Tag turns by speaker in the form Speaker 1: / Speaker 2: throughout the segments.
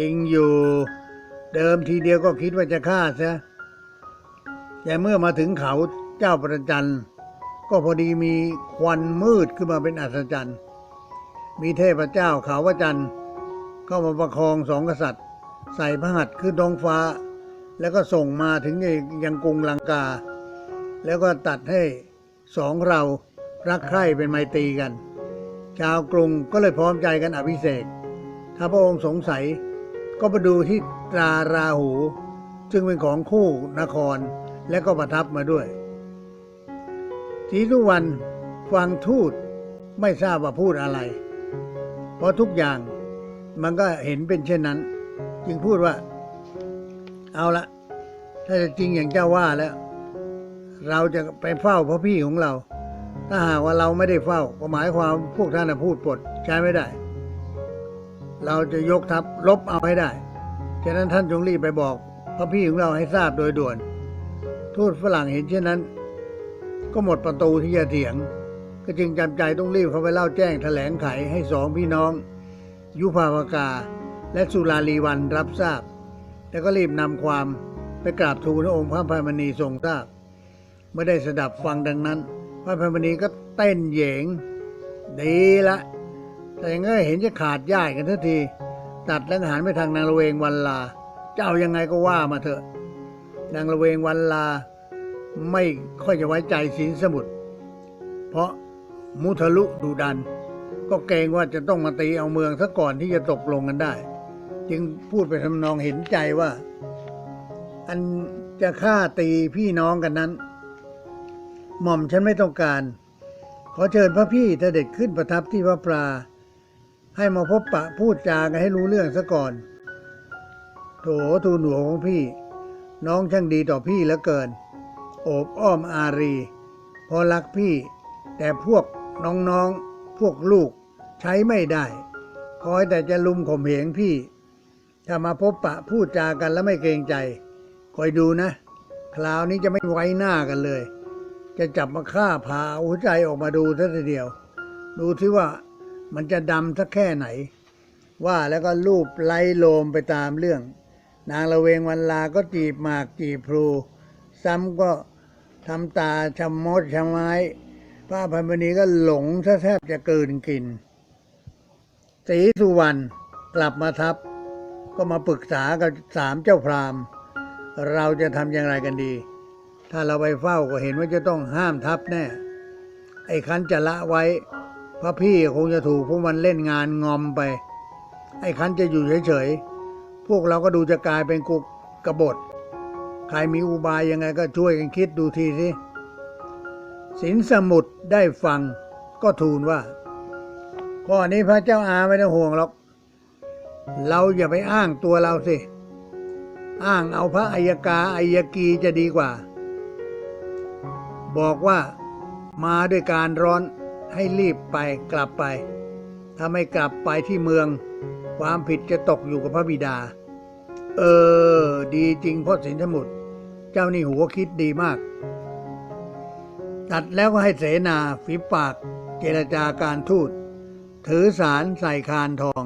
Speaker 1: ริงอยู่ เดิมทีเดียวก็คิดว่าจะฆ่าซะแต่เมื่อมาถึงเขาเจ้าประจันก็พอดีมีควันมืดขึ้นมาเป็นอัศจรรย์ มีเทพเจ้าเขาวจันทร์เข้ามาประคองสองกษัตริย์ ใส่พระหัตถ์ขึ้นท้องฟ้า แล้วก็ส่งมาถึงยังกรุงลังกา แล้วก็ตัดให้สองเรารักใคร่เป็นไมตรีกัน ชาวกรุงก็เลยพร้อมใจกันอภิเษกถ้าพระองค์สงสัย ก็ไปดูที่ตราราหู ซึ่งเป็นของคู่นครและก็ประทับมาด้วยศรีสุวรรณฟังทูตไม่ทราบว่าพูดอะไร เพราะทุกอย่างมันก็เห็นเป็นเช่นนั้น จึงพูดว่า เอาละถ้าจะจริงอย่างเจ้าว่าแล้ว เราจะไปเฝ้าพระพี่ของเรา ถ้าหากว่าเราไม่ได้เฝ้าก็หมายความพวกท่านพูดปดใช้ไม่ได้ เราจะยกทัพลบเอาให้ได้ ฉะนั้นท่านจงรีบไปบอก พระพี่ของเราให้ทราบโดยด่วน ทูตฝรั่งเห็นเช่นนั้น ก็หมดประตูที่จะเถียง ก็จึงจำใจต้องรีบเข้าไปเล่าแจ้งแถลงไขให้สองพี่น้อง ยุพาวกา และสุราลีวันรับทราบ แล้วก็รีบนำความไปกราบทูลพระองค์พระพายมณีทรงทราบเมื่อได้สดับฟังดังนั้น พระพายมณีก็เต้นเหยง ดีละ แต่ยังไงเห็นจะขาดย่ายกันทันที ตัดแล้วหันไปทางนางละเวงวันลา เจ้ายังไงก็ว่ามาเถอะ นางละเวงวันลา ไม่ค่อยจะไว้ใจสินสมุทรเพราะมุทะลุดูดัน ก็เกรงว่าจะต้องมาตีเอาเมืองซะก่อนที่จะตกลงกันได้ จึงพูดไปทำนองเห็นใจว่า อันจะฆ่าตีพี่น้องกันนั้น หม่อมฉันไม่ต้องการ ขอเชิญพระพี่เสด็จขึ้นประทับที่พระปลา ให้มาพบปะพูดจากันให้รู้เรื่องซะก่อน โถทูหัวของพี่ น้องช่างดีต่อพี่เหลือเกิน โอบอ้อมอารี พอรักพี่ แต่พวกน้องๆ พวกลูกใช้ไม่ได้ คอยแต่จะลุมข่มเหงพี่ ถ้ามาพบปะพูดจากันแล้วไม่เกรงใจ คอยดูนะ คราวนี้จะไม่ไว้หน้ากันเลย จะจับมาฆ่าผ่าหัวใจออกมาดูซะทีเดียว ดูที่ว่า มันจะดำสักแค่ไหน ว่าแล้วก็รูปไล่โลมไปตามเรื่อง นางละเวงวันลาก็จีบหมากจีบพลู ซ้ำก็ทำตาชะมดชะไม้พระพันมณีก็หลงแทบจะเกินกินศรีสุวรรณกลับมาทับ ก็มาปรึกษากับสามเจ้าพราหมณ์เราจะทำอย่างไรกันดี ถ้าเราไปเฝ้าก็เห็นว่าจะต้องห้ามทับแน่ ไอ้คันจะละไว้ พระพี่คงจะถูกพวกมันเล่นงานงอมไป ไอ้คันจะอยู่เฉยๆ พวกเราก็ดูจะกลายเป็นกุกกบฏ ใครมีอุบายยังไงก็ช่วยกันคิดดูทีสิสินสมุทรได้ฟังก็ทูลว่าข้อนี้พระเจ้าอาไม่ต้องห่วงหรอก เราอย่าไปอ้างตัวเราสิ อ้างเอาพระอัยกาอัยกีจะดีกว่า บอกว่ามาด้วยการร้อน ให้รีบไปกลับไป ถ้าไม่กลับไปที่เมือง ความผิดจะตกอยู่กับพระบิดา เออ ดีจริงพ่อสินสมุทรเจ้านี่หัวคิดดีมาก ตัดแล้วก็ให้เสนาฝีปาก เจรจาการทูต ถือสารใส่คานทอง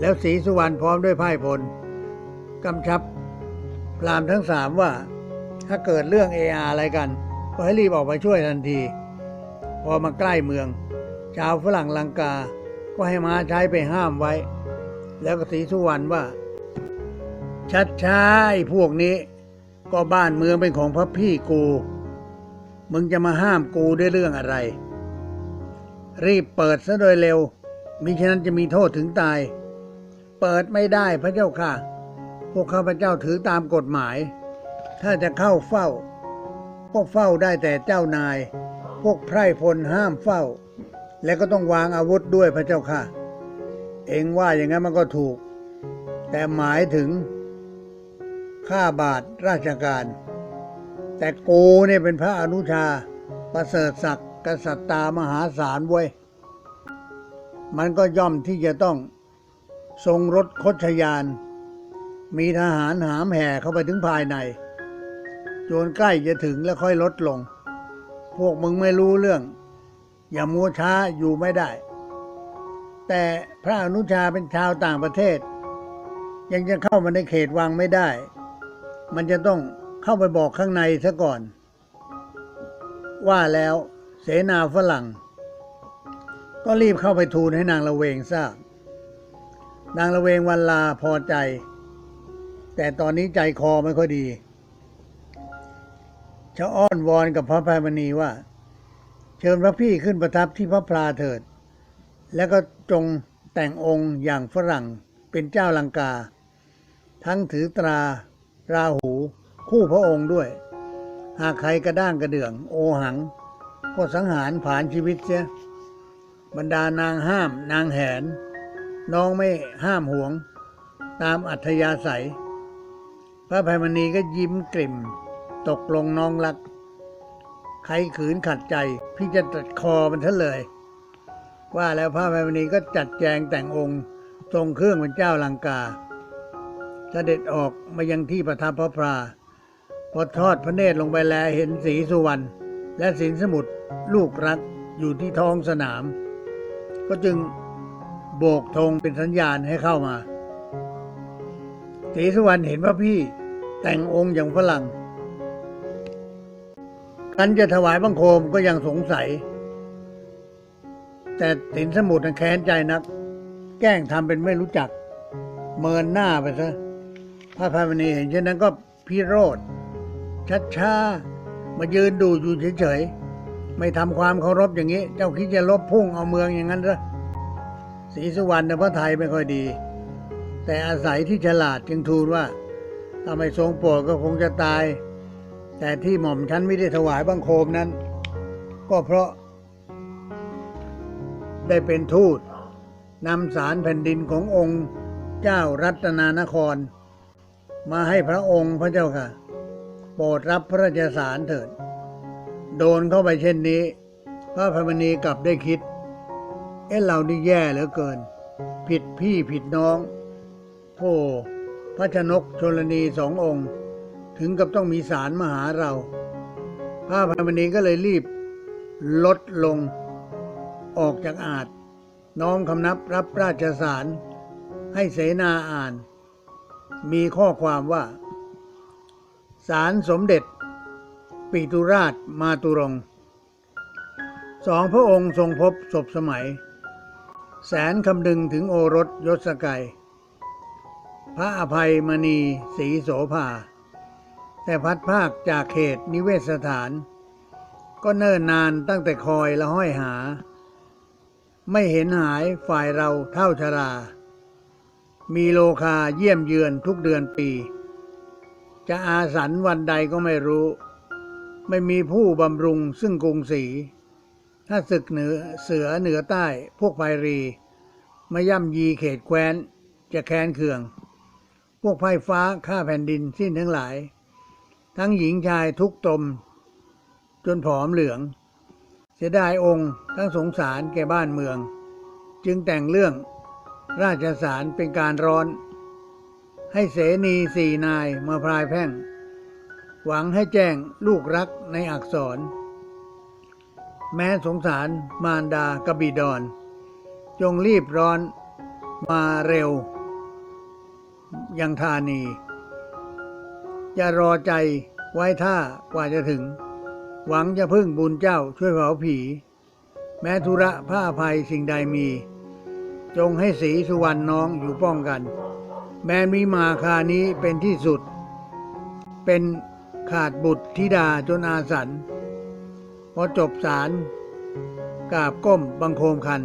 Speaker 1: แล้วศรีสุวรรณพร้อมด้วยไพ่พลกำชับพรามทั้งสามว่า ถ้าเกิดเรื่องเออาอะไรกัน ก็ให้รีบออกไปช่วยทันที พอมาใกล้เมือง ชาวฝรั่งลังกา ก็ให้ม้าใช้ไปห้ามไว้ แล้วก็ศรีสุวรรณว่า ชัดช้าไอ้พวกนี้ ก็บ้านเมืองเป็นของพระพี่กู มึงจะมาห้ามกูด้วยเรื่องอะไร รีบเปิดซะโดยเร็ว มิฉะนั้นจะมีโทษถึงตาย เปิดไม่ได้พระเจ้าค่ะ พวกข้าพเจ้าถือตามกฎหมาย ถ้าจะเข้าเฝ้าพวกเฝ้าได้แต่เจ้านาย พวกไพร่พลห้ามเฝ้า และก็ต้องวางอาวุธด้วยพระเจ้าค่ะ เองว่าอย่างนั้นมันก็ถูก แต่หมายถึงข้าบาทราชการ แต่กูเนี่ยเป็นพระอนุชา ประเสริฐศักดิ์กษัตริย์ตามหาศาลเว้ย มันก็ย่อมที่จะต้อง ทรงรถคชยาน มีทหารหามแห่เข้าไปถึงภายใน จนใกล้จะถึงแล้วค่อยลดลง พวกมึงไม่รู้เรื่อง อย่ามัวช้าอยู่ไม่ได้ แต่พระอนุชาเป็นชาวต่างประเทศ ยังจะเข้ามาในเขตวังไม่ได้ มันจะต้องเข้าไปบอกข้างในซะก่อน ว่าแล้วเสนาฝรั่ง ก็รีบเข้าไปทูลให้นางละเวงทราบ นางละเวงวันลาพอใจ แต่ตอนนี้ใจคอไม่ค่อยดี จะอ้อนวอนกับพระพายมณีว่า เชิญพระพี่ขึ้นประทับที่พระพลาเถิด แล้วก็จงแต่งองค์อย่างฝรั่งเป็นเจ้าลังกา ทั้งถือตรา ราหู คู่พระองค์ด้วย หากใครกระด้างกระเดื่อง โอหัง ก็สังหารผ่านชีวิตเสียบรรดานางห้ามนางแหน น้องไม่ห้ามหวง ตามอัธยาศัย พระภัยมณีก็ยิ้มกลิ่ม ตกลงน้องรัก ใครขืนขัดใจ พี่จะตัดคอมันเถอะเลย ว่าแล้วพระภัยมณีก็จัดแจงแต่งองค์ ทรงเครื่องเป็นเจ้าลังกาเสด็จออกมายังที่ประทับพระพราพอทอดพระเนตรลงไปแลเห็นสีสุวรรณและสินสมุทรลูกรักอยู่ที่ท้องสนาม ก็จึงโบกธงเป็นสัญญาณให้เข้ามา สีสุวรรณเห็นว่าพี่แต่งองค์อย่างฝรั่ง กันจะถวายบังคมก็ยังสงสัย แต่สินสมุทรนั้นแค้นใจนัก แกล้งทำเป็นไม่รู้จัก เมินหน้าไปซะพระพายมณีเห็นเช่นนั้นก็พิโรธชัดช้ามายืนดูอยู่เฉยๆ ไม่ทำความเคารพอย่างนี้ เจ้าคิดจะลบพุ่งเอาเมืองอย่างนั้นเหรอศรีสุวรรณพระไทยไม่ค่อยดี แต่อาศัยที่ฉลาดจึงทูลว่าถ้าไม่ทรงโปรดก็คงจะตาย แต่ที่หม่อมฉันไม่ได้ถวายบังคมนั้น ก็เพราะ ได้เป็นทูตนำสารแผ่นดินขององค์เจ้ารัตนานคร มาให้พระองค์พระเจ้าค่ะ โปรดรับพระราชสารเถิด โดนเข้าไปเช่นนี้ พระพมณีกลับได้คิด เอ๊ะเรานี่แย่เหลือเกิน ผิดพี่ผิดน้องโธ่พระชนกชลนีสององค์ ถึงกับต้องมีสารมาหาเรา พระพมณีก็เลยรีบลดลงออกจากอาจ น้อมคำนับรับราชสารให้เสนาอ่าน มีข้อความว่า สารสมเด็จปิตุราชมาตุรงสองพระองค์ทรงพบศพสมัย แสนคำดึงถึงโอรสยศกัย พระอภัยมณีศรีโสภา แต่พัดภาคจากเขตนิเวศสถาน ก็เนิ่นนานตั้งแต่คอยละห้อยหา ไม่เห็นหายฝ่ายเราเท่าชรา มีโลคาเยี่ยมเยือนทุกเดือนปี จะอาสันวันใดก็ไม่รู้ ไม่มีผู้บำรุงซึ่งกรุงศรีถ้าศึกเหนือเสือเหนือใต้พวกไพรีมาย่ำยีเขตแคว้นจะแค้นเคือง พวกไพฟ้าฆ่าแผ่นดินสิ้นทั้งหลาย ทั้งหญิงชายทุกตม จนผอมเหลือง เสียดายองค์ทั้งสงสารแก่บ้านเมือง จึงแต่งเรื่องราชสารเป็นการร้อน ให้เสนีสี่นายมาพลายแพ่ง หวังให้แจ้งลูกรักในอักษร แม้สงสารมารดากบิดอน จงรีบร้อนมาเร็ว ยังธานี อย่ารอใจไว้ท่ากว่าจะถึง หวังจะพึ่งบุญเจ้าช่วยเผาผี แม้ธุระผ้าภัยสิ่งใดมี จงให้สีสุวรรณน้องอยู่ป้องกัน แม้มีมาคานี้เป็นที่สุด เป็นขาดบุตรธิดาจนอาสันพอจบสารกราบก้มบังโคมคัน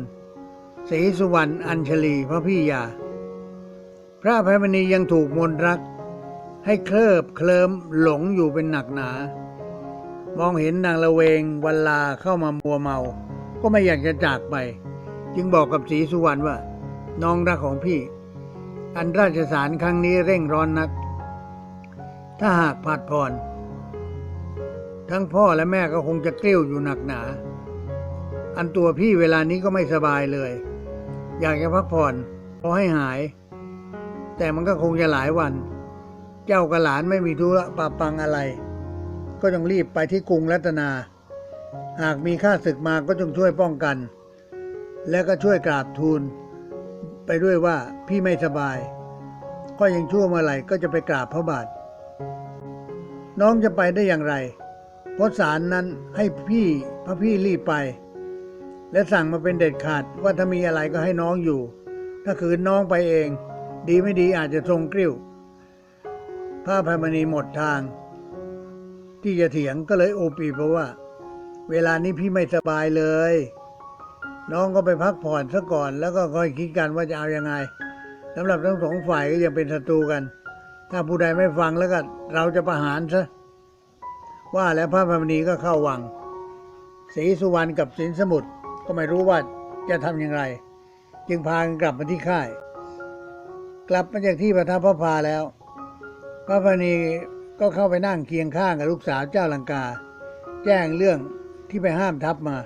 Speaker 1: ศรีสุวรรณอัญชลีพระพี่ยา พระอภัยมณียังถูกมนรัก ให้เคลิบเคลิมหลงอยู่เป็นหนักหนา มองเห็นนางละเวงวันลาเข้ามามัวเมา ก็ไม่อยากจะจากไป จึงบอกกับศรีสุวรรณว่า น้องรักของพี่ อันราชสารครั้งนี้เร่งร้อนนัก ถ้าหากผัดผ่อนทั้งพ่อและแม่ก็คงจะกลิ้วอยู่หนักหนา อันตัวพี่เวลานี้ก็ไม่สบายเลย อยากจะพักผ่อนพอให้หาย แต่มันก็คงจะหลายวัน เจ้ากับหลานไม่มีธุระปะปังอะไร ก็ต้องรีบไปที่กรุงรัตนา หากมีข้าศึกมาก็จงช่วยป้องกัน และก็ช่วยกราบทูล ไปด้วยว่าพี่ไม่สบาย ก็ยังชั่วเมื่อไหร่ก็จะไปกราบพระบาท น้องจะไปได้อย่างไร เพราะศาลนั้นให้พี่พระพี่รีบไป และสั่งมาเป็นเด็ดขาดว่าถ้ามีอะไรก็ให้น้องอยู่ ถ้าคืนน้องไปเอง ดีไม่ดีอาจจะทรงกริ้ว พระอภัยมณีหมดทาง ที่จะเถียงก็เลยโอปีเพราะว่า เวลานี้พี่ไม่สบายเลย น้องก็ไปพักผ่อนซะก่อน แล้วก็ค่อยคิดกันว่าจะเอายังไงสำหรับทั้งสองฝ่ายก็ยังเป็นศัตรูกัน ถ้าผู้ใดไม่ฟังแล้วก็เราจะประหารซะว่าแล้วพระอภัยมณีก็เข้าวังศรีสุวรรณกับสินสมุทรก็ไม่รู้ว่าจะทำอย่างไร จึงพากันกลับมาที่ค่าย กลับมาจากที่ประทับพระพาแล้ว พระพณีก็เข้าไปนั่งเคียงข้างกับลูกสาวเจ้าลังกา แจ้งเรื่องที่ไปห้ามทัพมา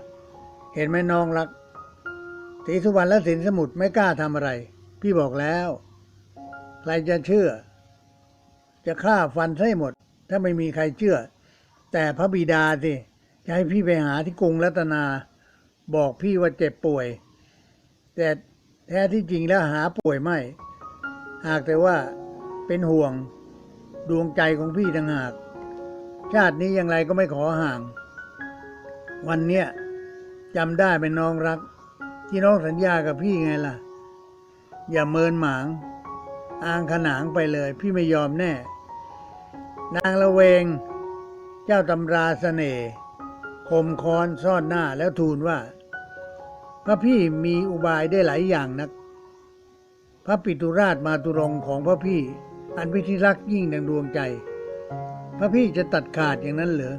Speaker 1: เห็นไหมน้องรักศรีสุวรรณและสินสมุทรไม่กล้าทำอะไร พี่บอกแล้ว ใครจะเชื่อ จะฆ่าฟันให้หมด ถ้าไม่มีใครเชื่อ แต่พระบิดาสิจะให้พี่ไปหาที่กรุงรัตนา บอกพี่ว่าเจ็บป่วย แต่แท้ที่จริงแล้วหาป่วยไม่ หากแต่ว่าเป็นห่วง ดวงใจของพี่ต่างหาก ชาตินี้อย่างไรก็ไม่ขอห่าง วันเนี้ยจำได้เป็นน้องรัก ที่น้องสัญญากับพี่ไงล่ะ อย่าเมินหมาง อ้างขนางไปเลย พี่ไม่ยอมแน่ นางละเวง เจ้าตำราเสน่ห์คมคอนซ่อนหน้าแล้วทูลว่า พระพี่มีอุบายได้หลายอย่างนัก พระปิตุราชมาตุรงของพระพี่ อันพิธีรักยิ่งดังดวงใจ พระพี่จะตัดขาดอย่างนั้นเหรอ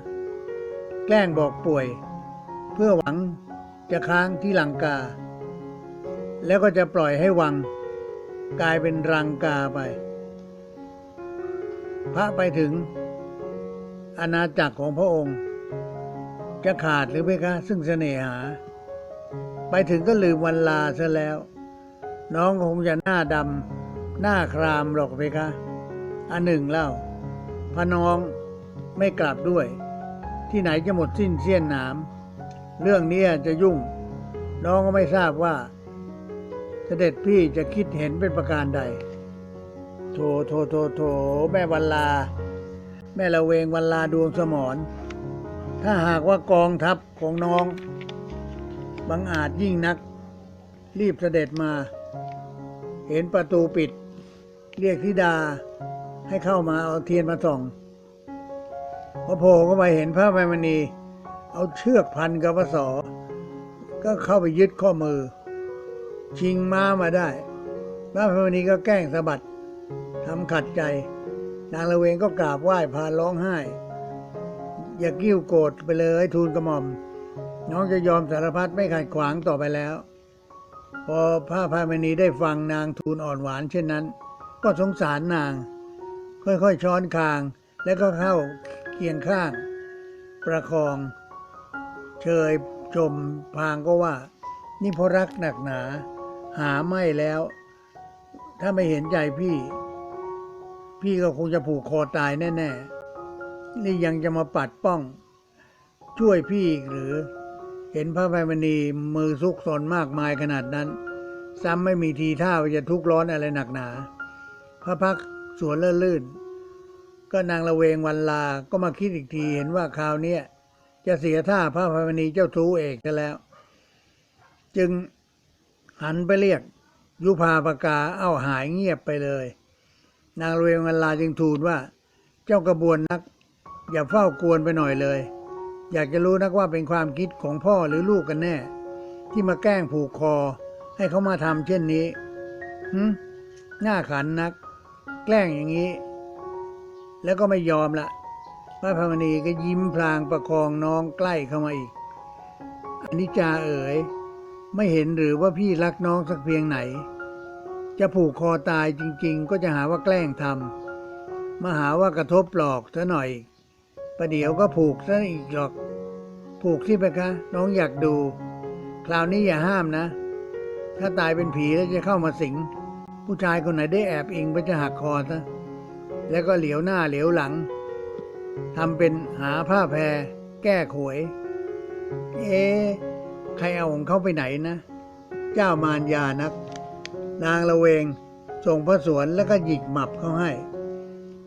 Speaker 1: แกล้งบอกป่วย เพื่อหวังจะค้างที่ลังกา แล้วก็จะปล่อยให้วัง กลายเป็นรังกาไป พระไปถึง อาณาจักรของพระองค์ จะขาดหรือไม่คะ ซึ่งเสน่หา ไปถึงก็ลืมวันลาซะแล้ว น้องคงจะหน้าดำ หน้าครามหรอกเพคะ อันหนึ่งเล่าพน้องไม่กลับด้วย ที่ไหนจะหมดสิ้นเสี้ยนหนาม เรื่องนี้จะยุ่ง น้องก็ไม่ทราบว่า เสด็จพี่จะคิดเห็นเป็นประการใด โถโถโถโถแม่วันลา แม่ละเวงวันลาดวงสมรถ้าหากว่ากองทัพของน้องบังอาจยิ่งนัก รีบเสด็จมา เห็นประตูปิด เรียกธิดาให้เข้ามาเอาเทียนมาส่องพอโผล่เข้าไปเห็นพระแมมณี เอาเชือกพันกับพระสอก็เข้าไปยึดข้อมือ ชิงม้ามาได้พระแมมณีก็แกล้งสะบัดทำขัดใจ นางละเวงก็กราบไหว้พานร้องไห้ อย่ากิ้วโกรธไปเลยทูลกระหม่อม น้องจะยอมสารพัดไม่ขัดขวางต่อไปแล้ว พอพระพามณีได้ฟังนางทูลอ่อนหวานเช่นนั้น ก็สงสารนาง ค่อยๆช้อนคางแล้วก็เข้าเคียงข้าง ประคอง เชยชมพางก็ว่า นี่เพราะรักหนักหนา หาไม่แล้ว ถ้าไม่เห็นใจพี่ พี่ก็คงจะผูกคอตายแน่ ๆ นี่ยังจะมาปัดป้อง ช่วยพี่อีกหรือ เห็นพระภัยมณีมือซุกซนมากมายขนาดนั้น ซ้ำไม่มีทีท่าว่าจะทุกข์ร้อนอะไรหนักหนา พระพักสวนเลื่อนลื่น ก็นางละเวงวันลา ก็มาคิดอีกทีเห็นว่าคราวเนี้ยจะเสียท่าพระภัยมณีเจ้าทูเอกซะแล้ว จึงหันไปเรียกยุพาปากาเอ้าหายเงียบไปเลย นางละเวงวันลาจึงทูลว่า เจ้ากระบวนนัก อย่าเฝ้ากวนไปหน่อยเลย อยากจะรู้นักว่าเป็นความคิดของพ่อหรือลูกกันแน่ ที่มาแกล้งผูกคอ ให้เขามาทำเช่นนี้หึหน้าขันนัก แกล้งอย่างนี้ แล้วก็ไม่ยอมละพระพมณีก็ยิ้มพลางประคองน้องใกล้เข้ามาอีกอนิจจาเอ๋ยไม่เห็นหรือว่าพี่รักน้องสักเพียงไหน จะผูกคอตายจริง ๆ ก็จะหาว่าแกล้งทำมาหาว่ากระทบปลอกซะหน่อย ประเดี๋ยวก็ผูกซะอีกหรอก ผูกที่ไปคะน้องอยากดู คราวนี้อย่าห้ามนะ ถ้าตายเป็นผีแล้วจะเข้ามาสิง ผู้ชายคนไหนได้แอบอิงไปจะหักคอซะแล้วก็เหลียวหน้าเหลียวหลังทำเป็นหาผ้าแพร แก้ขวย เอ๊ใครเอาของเขาไปไหนนะ เจ้ามารยานัก นางละเวงส่งพระสวนแล้วก็หยิกหมับเขาให้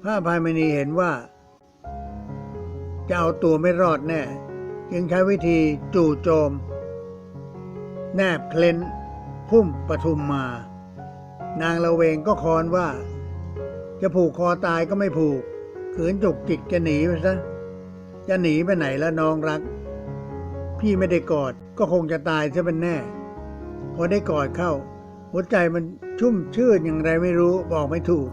Speaker 1: พระอภัยมณีเห็นว่า จะเอาตัวไม่รอดแน่ จึงใช้วิธีจู่โจม แนบเคลนพุ่มปทุมมา นางละเวงก็คอนว่า จะผูกคอตายก็ไม่ผูก ขืนจุกจิกจะหนีไปซะ จะหนีไปไหนแล้วน้องรัก พี่ไม่ได้กอดก็คงจะตายซะเป็นแน่ พอได้กอดเข้า หัวใจมันชุ่มชื่นอย่างไรไม่รู้บอกไม่ถูก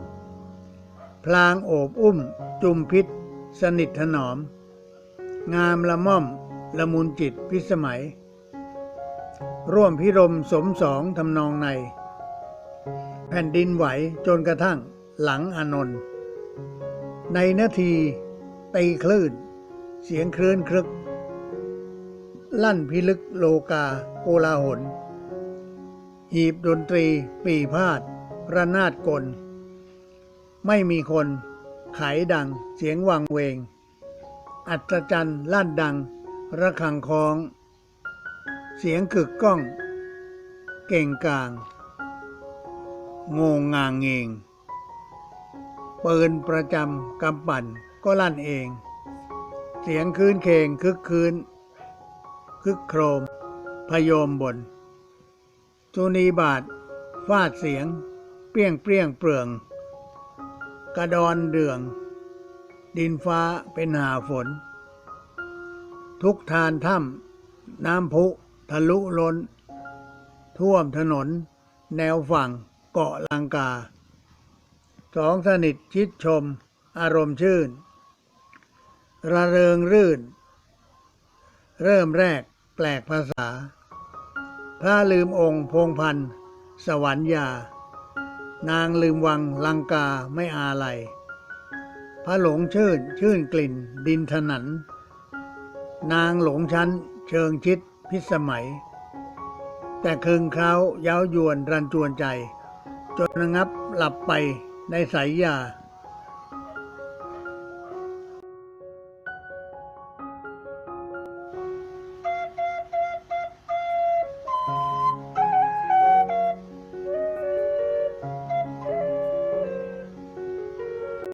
Speaker 1: พลางโอบอุ้ม จุมพิษ สนิทถนอม งามละม่อม ละมุนจิตพิสมัย ร่วมพิรมสมสองทำนองใน แผ่นดินไหวจนกระทั่งหลังอานนท์ในนาทีตีคลื่น เสียงคลื่นครึก ลั่นพิลึกโลกาโกลาหล หีบดนตรีปีพาดระนาดกล ไม่มีคนไขดังเสียงวังเวง อัศจรรย์ลั่นดัง ระฆังคอง เสียงกึกก้อง เก่งกลาง งงงางเงงปืนประจำกำปั่นก็ลั่นเอง เสียงคืนเคงคึกคืน คึกโครม พยมบนจุนีบาทฟาดเสียง เปรี้ยงเปรี้ยงเปลือง กระดอนเดือง ดินฟ้าเป็นหาฝน ทุกทานถ้ำน้ำพุทะลุล้น ท่วมถนน แนวฝั่ง เกาะลังกาสองสนิทชิดชม อารมณ์ชื่น ระเริงรื่น เริ่มแรกแปลกภาษา พระลืมองค์พงพันธ์สวรรค์ยา นางลืมวังลังกาไม่อาลัยพระหลงชื่นชื่นกลิ่นดินถนัน นางหลงชั้นเชิงชิดพิสมัย แต่คืนคราเย้ายวนรันจวนใจ จนระงับหลับไปในสายยา